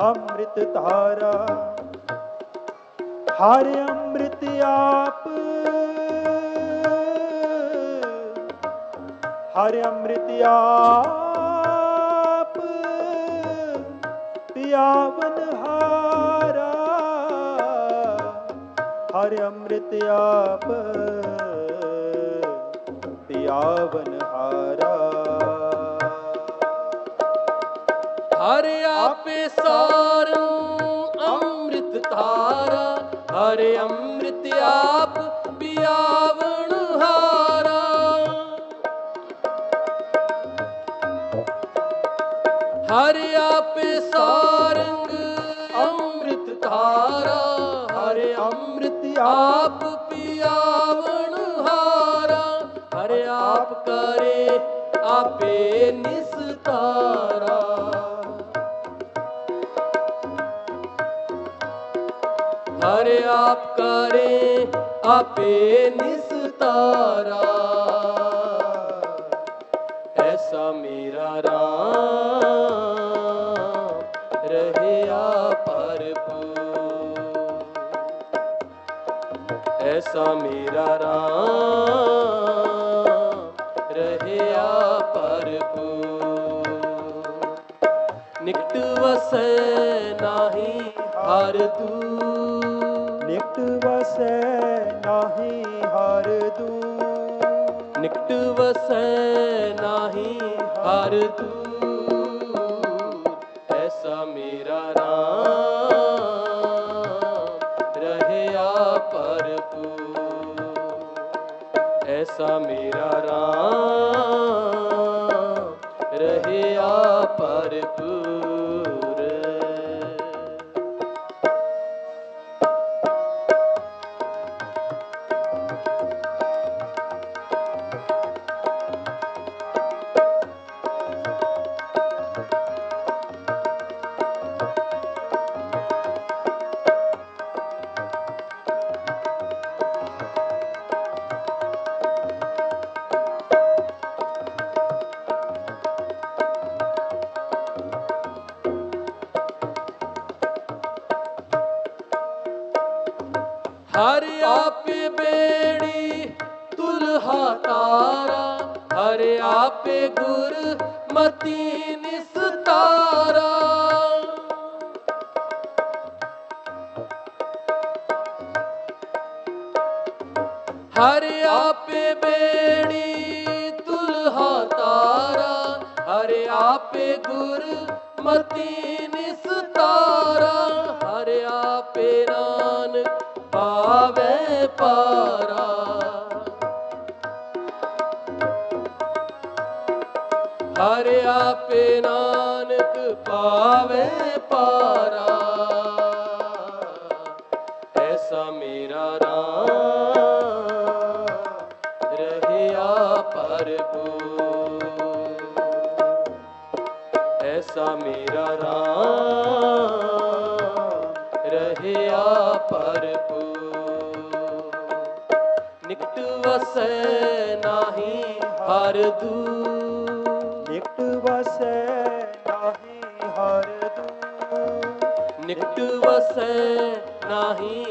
ਅੰਮ੍ਰਿਤ ਧਾਰਾ। ਹਰ ਅੰਮ੍ਰਿਤ ਆਪ। ਹਰ ਅੰਮ੍ਰਿਤ ਆਪ। ਪਿਆਵਨ ਹਾਰਾ। ਹਰ ਅੰਮ੍ਰਿਤ ਆਪ। ਪਿਆਵਨ ਹਾਰਾ। ਹਰ ਆਪੇ ਸਾਰੂ ਅੰਮ੍ਰਿਤ ਧਾਰਾ, ਹਰ ਅੰਮ੍ਰਿਤ ਆਪ ਪਿਆਵਣ ਹਾਰਾ। ਹਰ ਆਪੇ ਸਾਰੰਗ ਅੰਮ੍ਰਿਤ ਧਾਰਾ, ਹਰ ਅੰਮ੍ਰਿਤ ਆਪ ਪਿਆਵਣ ਹਾਰਾ। ਹਰ ਆਪ ਕਰੇ ਆਪੇ ਨਿਸਤਾਰਾ। ਹਰ ਆਪ ਕਰੇ ਆਪੇ ਨਿਸਤਾਰਾ। ਐਸਾ ਮੇਰਾ ਰਾਮ ਰਹਿਆ ਭਰਪੂਰ। ਐਸਾ ਮੇਰਾ ਰਾਮ ਰਹਿਆ ਭਰਪੂਰ। ਨਿਕਟ ਵਸੈ ਨਾਹੀ ਹਰ ਦੂਰ। ਨਿਕਟ ਵਸੈ ਨਾਹੀ ਹਰ ਦੂ ਨਿਕਟ ਵਸੈ ਨਾਹੀ ਹਰ ਦੂਰ ਐਸਾ ਮੇਰਾ ਰਾਮ ਰਹਿਆ ਭਰਪੂਰ ਐਸਾ ਮੇਰਾ ਰਾਮ ਰਹਿਆ ਭਰਪੂਰ ਹਰ ਆਪੇ ਬੇੜੀ, ਤੁਲਹਾ ਤਾਰਾ। ਹਰ ਆਪੇ ਗੁਰ ਮਤੀ ਨਿਸਤਾਰਾ। ਹਰ ਆਪੇ ਬੇੜੀ, ਤੁਲਹਾ ਤਾਰਾ। ਹਰ ਆਪੇ ਗੁਰ ਮਤੀ ਪਾਰਾ। ਹਰ ਆਪੇ ਨਾਨਕ ਪਾਵੇ ਪਾਰਾ। ਐਸਾ ਮੇਰਾ ਰਾਮ ਰਹਿਆ ਭਰਪੂਰ। ਐਸਾ ਮੇਰਾ ਰਾਮ ਰਹਿਆ ਭਰਪੂਰ। ਵਸੈ ਨਾਹੀ ਹਰ ਦੂਰ ਨਿਕਟ ਵਸੈ ਨਾਹੀ ਹਰ ਦੂ। ਨਿਕਟ ਵਸੈ ਨਾਹੀ